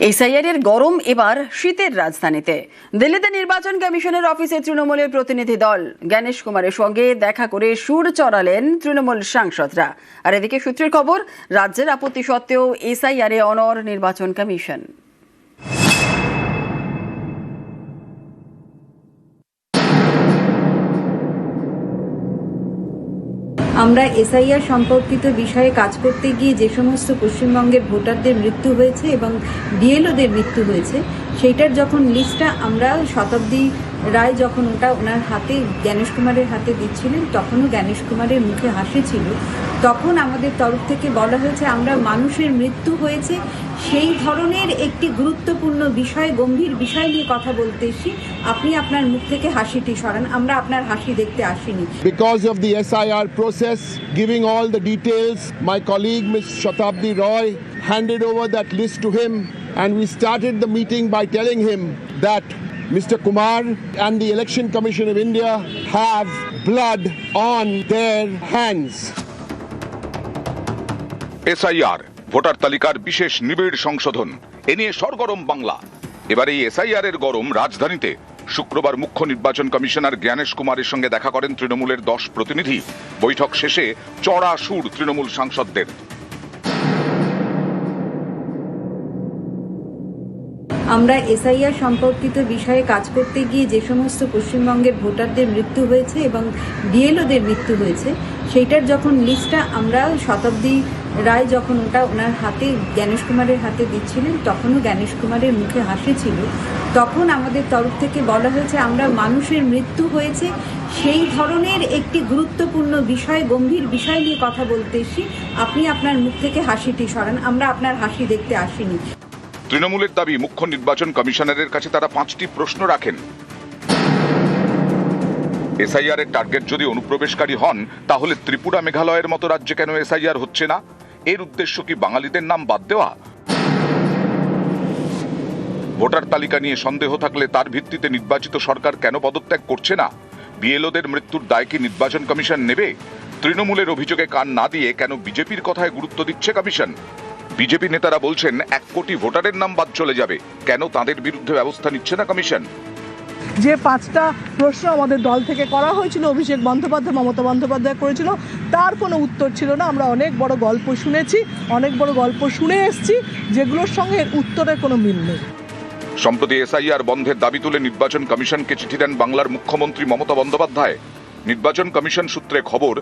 SIR এর গরম এবার শীতের রাজধানীতে। দিল্লিতে নির্বাচন কমিশনের অফিসে তৃণমূলের প্রতিনিধি দল। জ্ঞানেশ কুমারের সঙ্গে দেখা করে সুর চড়ালেন তৃণমূল সাংসদরা। আর এদিকে সূত্রের খবর, রাজ্যের আপত্তি সত্ত্বেও এসআইআর এ অনর নির্বাচন কমিশন। আমরা এসআইআর সম্পর্কিত বিষয়ে কাজ করতে গিয়ে যে সমস্ত পশ্চিমবঙ্গের ভোটারদের মৃত্যু হয়েছে এবং বিএলওদের মৃত্যু হয়েছে, সেইটার যখন লিস্টটা আমরা শতাব্দী রায় যখন ওটা ওনার হাতে জ্ঞানেশ কুমারের হাতে দিচ্ছিলেন তখনও জ্ঞানেশ কুমারের মুখে হাসি ছিল। তখন আমাদের তরফ থেকে বলা হয়েছে আমরা মানুষের মৃত্যু হয়েছে। সেই ধরনের একটি গুরুত্বপূর্ণ বিষয় গম্ভীর বিষয় নিয়ে কথা বলতে এসেছি। আপনি আপনার মুখ থেকে হাসিটি সরান। আমরা আপনার হাসি দেখতে আসিনি। Because of the SIR process, giving all the details, my colleague Ms. Shatabdi Roy handed over that list to him, and we started the meeting by telling him that Mr. Kumar and the Election Commission of India have blood on their hands. SIR voter তালিকার বিশেষ নিবিড় সংশোধন এ নিয়ে সরগরম বাংলা এবার এই SIR এর গরম রাজধানীতে শুক্রবার মুখ্য নির্বাচন কমিশনার জ্ঞানেশ কুমারের সঙ্গে দেখা করেন তৃণমূলের দশ প্রতিনিধি বৈঠক শেষে চড়া সুর তৃণমূল সাংসদদের আমরা এসআইআর সম্পর্কিত বিষয়ে কাজ করতে গিয়ে যে সমস্ত পশ্চিমবঙ্গের ভোটারদের মৃত্যু হয়েছে এবং বিএলওদের মৃত্যু হয়েছে, সেইটার যখন লিস্টটা আমরা শতাব্দী রায় যখন ওটা ওনার হাতে, জ্ঞানেশ কুমারের হাতে দিচ্ছিলেন, তখনও জ্ঞানেশ কুমারের মুখে হাসি ছিল। তখন আমাদের তরফ থেকে বলা হয়েছে, আমরা মানুষের মৃত্যু হয়েছে, সেই ধরনের একটি গুরুত্বপূর্ণ বিষয়, গম্ভীর বিষয় নিয়ে কথা বলতে এসেছি। আপনি আপনার মুখ থেকে হাসিটি সরান, আমরা আপনার হাসি দেখতে আসিনি। তৃণমূলের দাবি মুখ্য নির্বাচন কমিশনারের কাছে তারা পাঁচটি প্রশ্ন রাখেন। এসআইআর এর টার্গেট যদি অনুপ্রবেশকারী হন, তাহলে ত্রিপুরা মেঘালয়ের মতো রাজ্যে কেন এসআইআর হচ্ছে না? এর উদ্দেশ্য কি বাঙালিদের নাম বাদ দেওয়া? ভোটার তালিকা নিয়ে সন্দেহ থাকলে তার ভিত্তিতে নির্বাচিত সরকার কেন পদত্যাগ করছে না? বিএলওদের মৃত্যুর দায় কি নির্বাচন কমিশন নেবে? তৃণমূলের অভিযোগে কান না দিয়ে কেন বিজেপির কথায় গুরুত্ব দিচ্ছে কমিশন? বিজেপি নেতারা বলছেন এক কোটি ভোটারের নাম বাদ চলে যাবে। কেন তাদের বিরুদ্ধে ব্যবস্থা নিচ্ছে না কমিশন? যে পাঁচটা প্রশ্ন আমাদের দল থেকে করা হয়েছিল অভিষেক বন্দ্যোপাধ্যায় মমতা বন্দ্যোপাধ্যায় করেছিল তার কোনো উত্তর ছিল না। আমরা অনেক বড় গল্প শুনেছি অনেক বড় গল্প শুনে এসেছি যেগুলোর সঙ্গে উত্তরের কোনো মিল নেই। সম্প্রতি এসআইআর বন্ধের দাবি তুলে নির্বাচন কমিশনকে চিঠি দেন বাংলার মুখ্যমন্ত্রী মমতা বন্দ্যোপাধ্যায়। নির্বাচন কমিশন সূত্রে খবর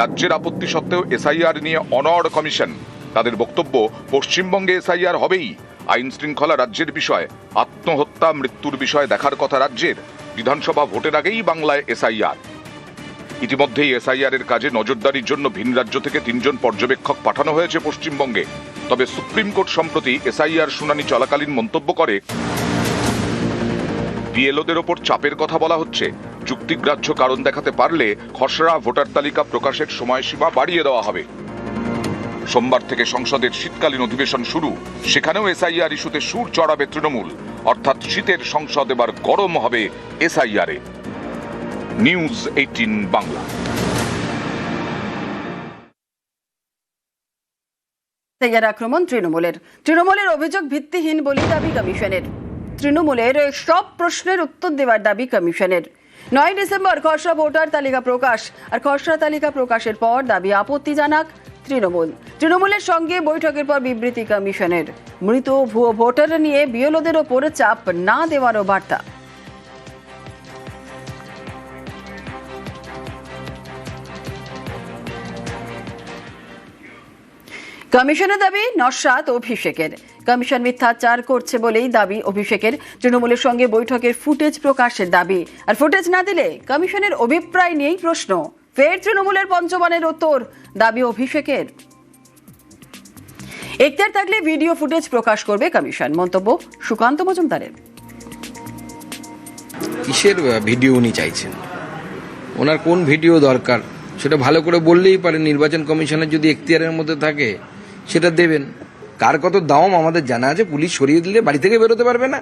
রাজ্যের আপত্তি সত্ত্বেও এসআইআর নিয়ে অনড় কমিশন। তাদের বক্তব্য, পশ্চিমবঙ্গে এসআইআর হবেই। আইন শৃঙ্খলা রাজ্যের বিষয়, আত্মহত্যা, মৃত্যুর বিষয় দেখার কথা রাজ্যের। বিধানসভা ভোটের আগেই বাংলায় এসআইআর। ইতিমধ্যেই এসআইআর এর কাজে নজরদারির জন্য ভিন রাজ্য থেকে তিনজন পর্যবেক্ষক পাঠানো হয়েছে পশ্চিমবঙ্গে। তবে সুপ্রিম কোর্ট সম্প্রতি এসআইআর শুনানি চলাকালীন মন্তব্য করে, বিএলওদের ওপর চাপের কথা বলা হচ্ছে। যুক্তিগ্রাহ্য কারণ দেখাতে পারলে খসড়া ভোটার তালিকা প্রকাশের সময়সীমা বাড়িয়ে দেওয়া হবে। সোমবার থেকে সংসদের শীতকালীন অধিবেশন শুরু। সেখানেও এসআইআর ইস্যুতে সুর চড়াবে তৃণমূল। অর্থাৎ শীতের সংসদ এবার গরম হবে এসআইআরে নিউজ এইটিন বাংলা। আক্রমণ তৃণমূলের। তৃণমূলের অভিযোগ ভিত্তিহীন বলে দাবি কমিশনের। তৃণমূলের সব প্রশ্নের উত্তর দেওয়ার দাবি কমিশনের। নয় ডিসেম্বর, খসড়া ভোটার তালিকা প্রকাশ। আর খসড়া তালিকা প্রকাশের পর দাবি আপত্তি জানাক তৃণমূল। তৃণমূলের সঙ্গে বৈঠকের পর বিবৃতি কমিশনের। মৃত ভুয়ো ভোটার নিয়ে বিএলওদের ওপর চাপ না দেওয়ারও বার্তা। কমিশনের দাবি নস্বাত অভিষেকের। কমিশন মিথ্যাচার করছে বলেই দাবি অভিষেকের। তৃণমূলের সঙ্গে বৈঠকের ফুটেজ প্রকাশের দাবি। আর ফুটেজ না দিলে কমিশনের অভিপ্রায় নিয়েই প্রশ্ন। ফের তৃণমূলের পঞ্চমানের উত্তর দাবি অভিষেকের। এখতিয়ার থাকলে ভিডিও ফুটেজ প্রকাশ করবে কমিশন। মন্তব্য সুকান্ত মজুমদারের। কিসের ভিডিও উনি চাইছেন? ওনার কোন ভিডিও দরকার? সেটা ভালো করে বললেই পারে নির্বাচন কমিশনের যদি এখতিয়ারের মধ্যে থাকে, সেটা দেবেন। কার কত দাম আমাদের জানা আছে পুলিশ সরিয়ে দিলে বাড়ি থেকে বেরোতে পারবে না।